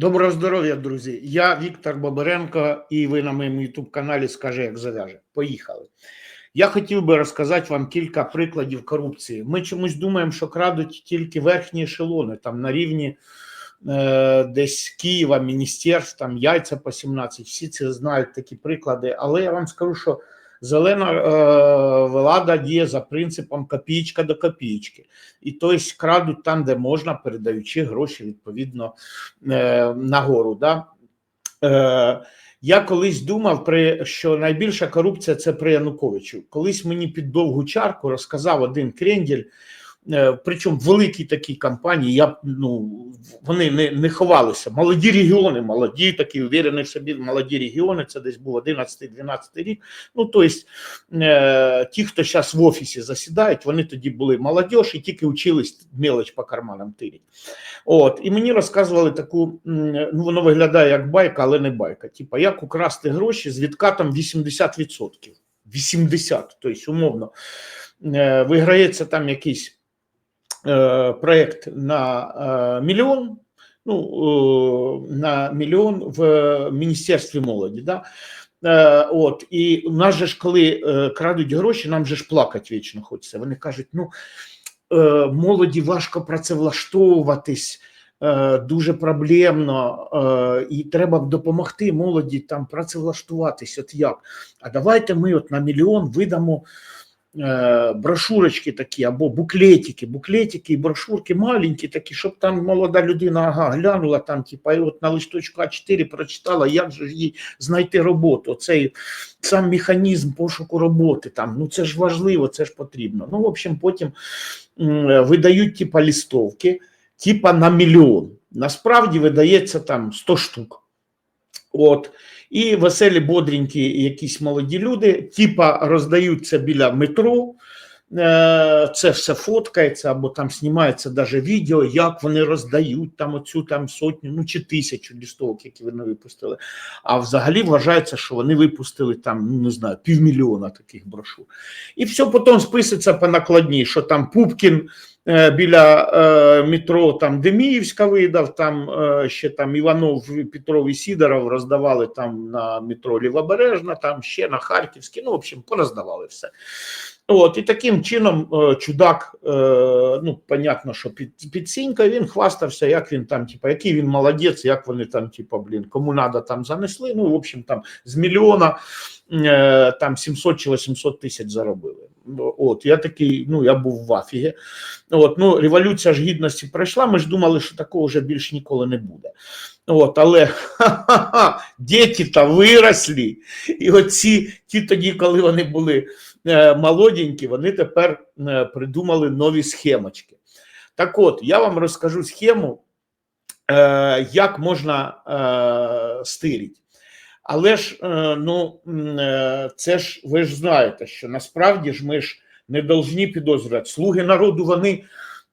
Доброго здоров'я, друзі. Я Віктор Боберенко, і ви на моєму youtube каналі Скаже, як зав'яже. Поїхали. Я хотів би розказати вам кілька прикладів корупції. Ми чомусь думаємо, що крадуть тільки верхні ешелони, там на рівні е, десь Києва, міністерств, там яйця по 17. Всі це знають такі приклади. Але я вам скажу, що зелена е, влада діє за принципом копійка до копійки, І тобто крадуть там, де можна, передаючи гроші відповідно е, нагору. Да? Е, я колись думав, що найбільша корупція це при Януковичу. Колись мені під довгу чарку розказав один крендель, причому в великій такій компанії, я, ну, вони не, не ховалися. Молоді регіони, молоді, такі уверені собі, молоді регіони, це десь був 11-12 рік. Ну, тобто, е, ті, хто зараз в офісі засідають, вони тоді були молодіж і тільки учились мелоч по карманам тирять. От, і мені розказували таку, ну воно виглядає як байка, але не байка. Типа, як украсти гроші з відкатом 80%. 80, тобто, умовно, е, виграється там якийсь е, проєкт на е, мільйон, ну, е, на мільйон в Міністерстві молоді. Да? От, і у нас же ж, коли крадуть гроші, нам же ж плакати вічно хочеться. Вони кажуть, ну молоді важко працевлаштовуватись, дуже проблемно, і треба допомогти молоді там працевлаштуватись. От як? А давайте ми от на мільйон видамо брошурочки такі або буклетики, буклетики і брошурки маленькі, такі, щоб там молода людина ага, глянула там, типа, і от на листочку А4 прочитала, як же їй знайти роботу. Цей сам механізм пошуку роботи. Там, ну це ж важливо, це ж потрібно. Ну, в общем, потім видають типа листовки, типа на мільйон. Насправді видається там 100 штук. От. І веселі, бодренькі якісь молоді люди, типа роздаються біля метро. Е, Це все фоткається, або там знімається даже відео, як вони роздають там оцю там сотню, ну чи тисячу лістовок, які вони випустили. А взагалі вважається, що вони випустили там, ну не знаю, півмільйона таких брошур. І все потім списується по накладній, що там Пупкін е, біля е, метро там Деміївська видав, там ще там Іванов, Петров і Сідоров роздавали там на метро Лівобережна, там ще на Харківській, ну, в общем, пороздавали все. От, і таким чином е, чудак, е, ну, понятно, що під, сінькою він хвастався, як він там, типа, який він молодець, як вони там, типа, блін, кому надо там занесли. Ну, в общем, там з мільйона там 700 чи 800 тисяч заробили. От, я такий, ну, я був в афігі. От, ну, революція ж гідності пройшла, ми ж думали, що такого вже більш ніколи не буде. От, але ха-ха-ха, діти-то виросли, і оці, ті тоді, коли вони були е, молоденькі, вони тепер е, придумали нові схемочки. Так от, я вам розкажу схему, е, як можна е, стирити. Але ж, е, ну, е, це ж ви ж знаєте, що насправді ж ми ж не повинні підозрювати. Слуги народу, вони,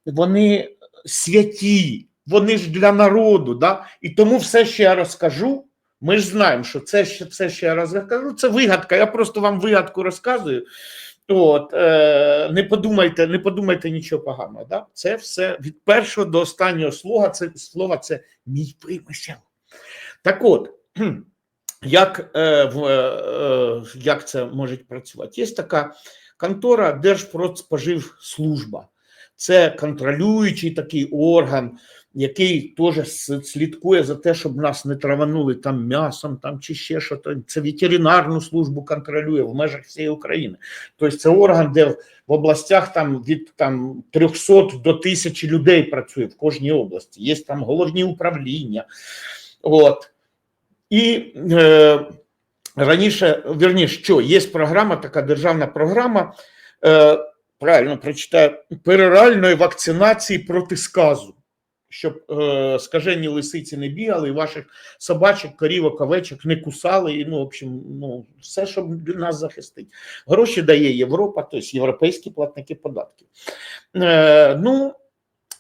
вони святі, вони ж для народу. Да? І тому все, що я розкажу, ми ж знаємо, що це, це що я розкажу, це вигадка. Я просто вам вигадку розказую. От, е, не подумайте, не подумайте нічого поганого. Да? Це все від першого до останнього слова, це слова це мій примисел. Так от, як, е, в, е, як це може працювати? Є така контора Держпродспоживслужба. Це контролюючий такий орган, який теж слідкує за те, щоб нас не траванули там м'ясом там, чи ще що то. Це ветеринарну службу контролює в межах всієї України. Тобто це орган, де в в областях там від там 300 до 1000 людей працює в кожній області. Є там головні управління. От. І е, раніше, вірніше, що є програма, така державна програма, е, правильно прочитаю, пероральної вакцинації проти сказу, щоб е, скажені лисиці не бігали, і ваших собачок, корівок, овечок не кусали, і ну, в общем, ну, все, щоб нас захистить. Гроші дає Європа, тобто європейські платники податків. Е, ну,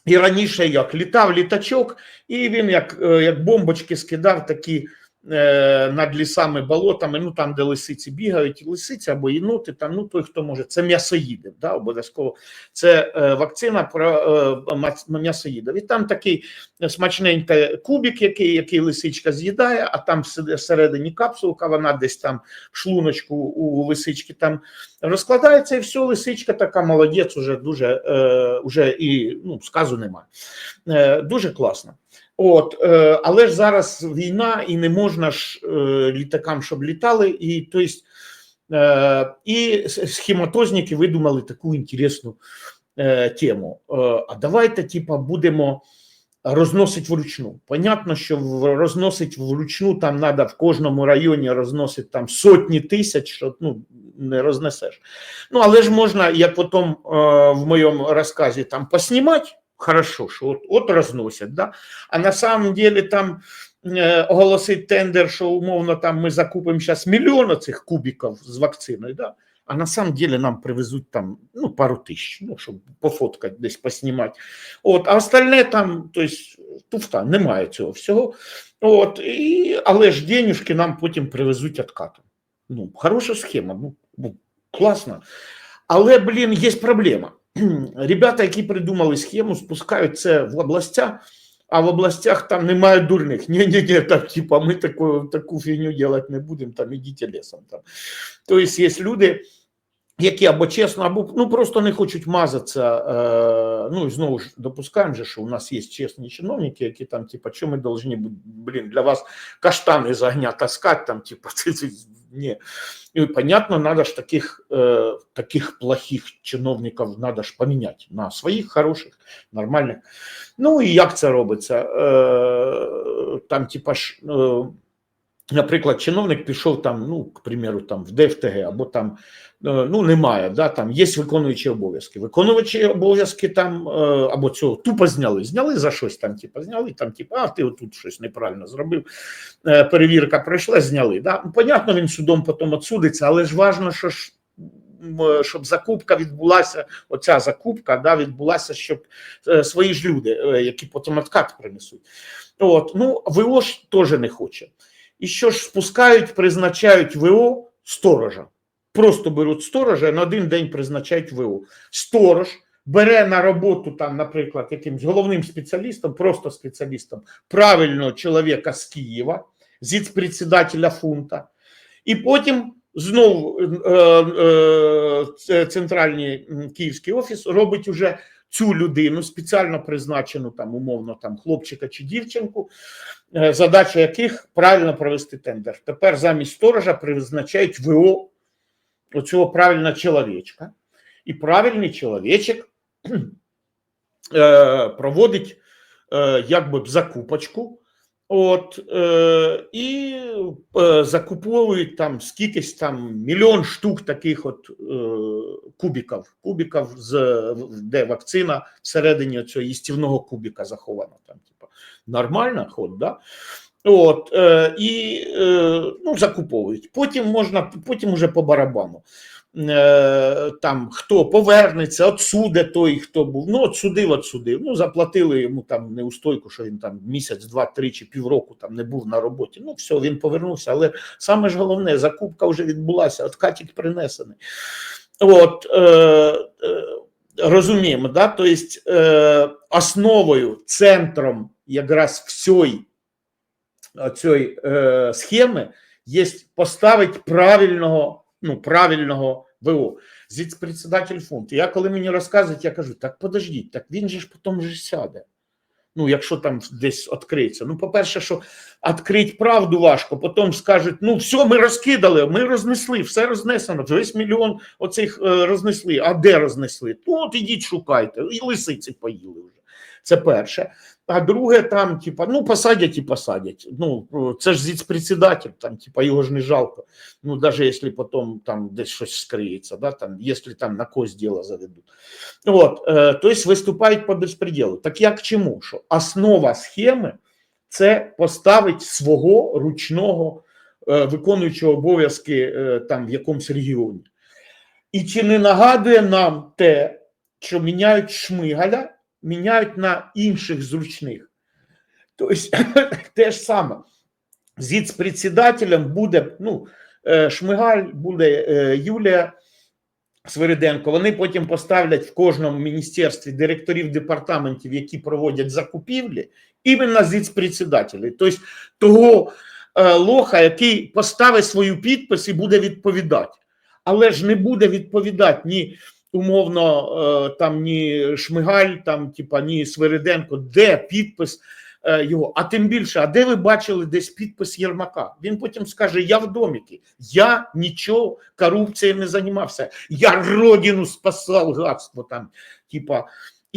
і раніше як літав літачок, і він як, е, як бомбочки скидав такі над лісами, болотами, ну там, де лисиці бігають, лисиці або єноти, там, ну той, хто може, це м'ясоїди, да, обов'язково. Це е, вакцина про е, м'ясоїдів. І там такий смачненький кубик, який, який лисичка з'їдає, а там всередині- капсулка, вона десь там в шлуночку у лисички там розкладається, і все, лисичка така молодець, уже дуже е, уже і ну, сказу немає. Е, дуже класно. От, е, але ж зараз війна, і не можна ж е, літакам, щоб літали, і то есть, е, і схематозники видумали таку інтересну тему. А давайте, типа, будемо розносить вручну. Понятно, що розносить вручну там треба в кожному районі розносить там сотні тисяч, що ну, не рознесеш. Ну, але ж можна, як потім в моєму розказі там поснімати, хорошо, що от, от розносять, да? а на самом деле там е, оголосить тендер, що умовно там ми закупимо зараз мільйон цих кубиків з вакциною, да? а на самом деле нам привезуть там ну, пару тисяч, ну, щоб пофоткати, десь поснімати. От, а остальне там, то есть, туфта, немає цього всього. От, і, але ж денюжки нам потім привезуть откатом. Ну, хороша схема, ну, ну класно. Але, блін, є проблема. Ребята, які придумали схему, спускають це в областях, а в областях там немає дурних. Ні-ні-ні, там, типа, ми таку, таку фігню робити не будемо, там ідіть лісом. Там. Тобто є люди, які або чесно, або ну просто не хочуть мазатися. Е, ну і знову ж допускаємо, же, що у нас є чесні чиновники, які там, типа, що ми повинні блін, для вас каштани з огня таскати, там, типа, це, це, ні. І понятно, надо ж таких, е, таких плохих чиновників надо ж поміняти на своїх хороших, нормальних. Ну і як це робиться? Е, там, типа ж. Е, Наприклад, чиновник пішов там, ну, к примеру, там в ДФТГ, або там е, ну немає, да, там є виконуючі обов'язки. Виконуючі обов'язки там е, або цього тупо зняли. Зняли за щось там, типу, зняли там, типу, а ти отут щось неправильно зробив. Е, Перевірка пройшла, зняли. Да? Понятно, він судом потім отсудиться, але ж важно, що ж. Щоб закупка відбулася, оця закупка да, відбулася, щоб свої ж люди, які потім откат принесуть. От, ну, ВО теж не хоче. І що ж спускають, призначають ВО сторожа. Просто беруть сторожа і на один день призначають ВО. Сторож бере на роботу, там, наприклад, якимсь головним спеціалістом, просто спеціалістом, правильного чоловіка з Києва, зіцпредседателя фунта, і потім знову е, е, центральний київський офіс робить уже цю людину, спеціально призначену там умовно там хлопчика чи дівчинку, е, задача яких правильно провести тендер. Тепер замість сторожа призначають ВО оцього правильного чоловічка. І правильний чоловічок е, проводить е, якби закупочку. От, е, і е, закуповують там скількись там мільйон штук таких от е, кубиків, кубиків, з, де вакцина всередині цього їстівного кубика захована. Там, типу, нормально ход, да? От, е, і е, ну, закуповують. Потім можна, потім уже по барабану. Е, там хто повернеться, отсуде той, хто був. Ну, отсудив, отсудив. Ну, заплатили йому там неустойку, що він там місяць, два, три чи півроку там не був на роботі. Ну, все, він повернувся. Але саме ж головне, закупка вже відбулася, откатик принесений. От, е, е, розуміємо, да? тобто е, основою, центром якраз всієї цієї е, схеми є поставити правильного, ну, правильного ВО. Зіцпредседатель фонду. Я коли мені розказують, я кажу, так подождіть, так він же ж потім же сяде. Ну, якщо там десь відкриється. Ну, по-перше, що відкрити правду важко, потім скажуть, ну все, ми розкидали, ми рознесли, все рознесено, весь мільйон оцих е, рознесли. А де рознесли? От ідіть шукайте, і лисиці поїли вже. Це перше. А друге, там, типа, ну, посадять і посадять. Ну, це ж зіцпредседатель, там, типа, його ж не жалко. Ну, навіть якщо потім там десь щось скриється, да, там, якщо там на кость діло заведуть. От, е, тобто виступають по безпреділу. Так як чому? Що основа схеми це поставити свого ручного е, виконуючого обов'язки е, там в якомусь регіоні. І чи не нагадує нам те, що міняють шмигаля, міняють на інших зручних. Тобто те ж саме. зіцпредседателем буде ну, е, Шмигаль, буде е, Юлія Свириденко. Вони потім поставлять в кожному міністерстві директорів департаментів, які проводять закупівлі, іменно зіцпредседателі. Тобто того е, лоха, який поставить свою підпис і буде відповідати. Але ж не буде відповідати ні умовно е, там ні Шмигаль, там, типа, ні Свириденко, де підпис е, його. А тим більше, а де ви бачили десь підпис Єрмака? Він потім скаже: Я в доміки, я нічого корупцією не займався, я родину спасав гадство там, типа.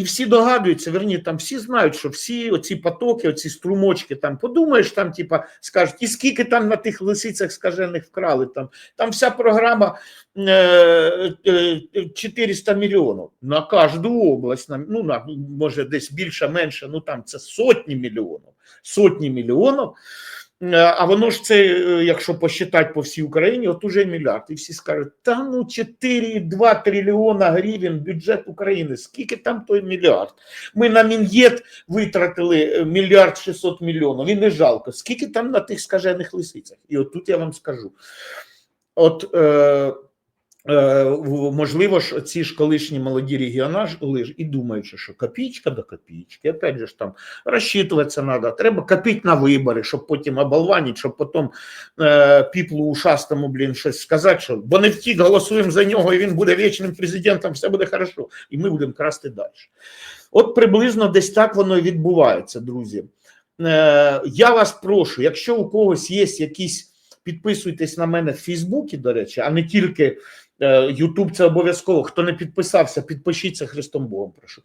І всі догадуються, верні, там всі знають, що всі оці потоки, оці струмочки, там подумаєш, там, типа, скажуть, і скільки там на тих лисицях скажених вкрали, там, там вся програма е, е, 400 мільйонів. На кожну область, на, ну, на, може десь більше, менше, ну там це сотні мільйонів, сотні мільйонів. Е, А воно ж це, е, якщо посчитати по всій Україні, от уже мільярд. І всі скажуть, та ну 4,2 трильйона гривень бюджет України. Скільки там той мільярд? Ми на Мін'єд витратили е, мільярд 600 мільйонів. І не жалко. Скільки там на тих скажених лисицях? І от тут я вам скажу. От е, можливо ж, ці ж колишні молоді регіонали ж і думають, що- копійка до копійки. Опять же ж там розчитуватися треба. Треба копити на вибори, щоб потім оболванити, щоб потім е, піплу ушастому, блін, щось сказати, що бо не втік, голосуємо за нього, і він буде вічним президентом, все буде хорошо, і ми будемо красти далі. От приблизно десь так воно і відбувається, друзі. Е, я вас прошу, якщо у когось є якісь, підписуйтесь на мене в Фейсбуці, до речі, а не тільки е, Ютуб, це обов'язково. Хто не підписався, підпишіться Христом Богом, прошу.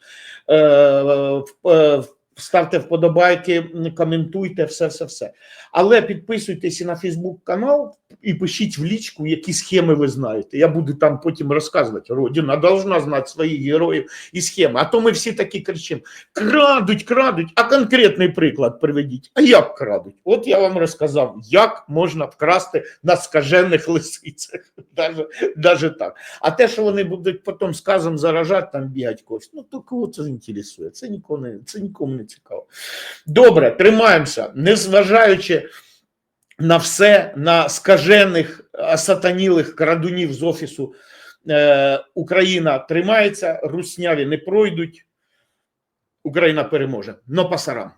Ставте вподобайки, коментуйте, все, все, все. Але підписуйтесь і на Фейсбук канал і пишіть в лічку, які схеми ви знаєте. Я буду там потім розказувати. Родина должна знати своїх героїв і схеми. А то ми всі такі кричимо: крадуть, крадуть, а конкретний приклад приведіть. А як крадуть? От я вам розказав, як можна вкрасти на скажених лисицях. Даже, так. А те, що вони будуть потім сказом заражати, там бігать когось, ну то кого це інтересує? Це нікому не, це нікому не цікаво. Добре, тримаємося, незважаючи на все, на скажених, сатанілих крадунів з офісу. Е, Україна тримається, русняві не пройдуть. Україна переможе. Но пасарам.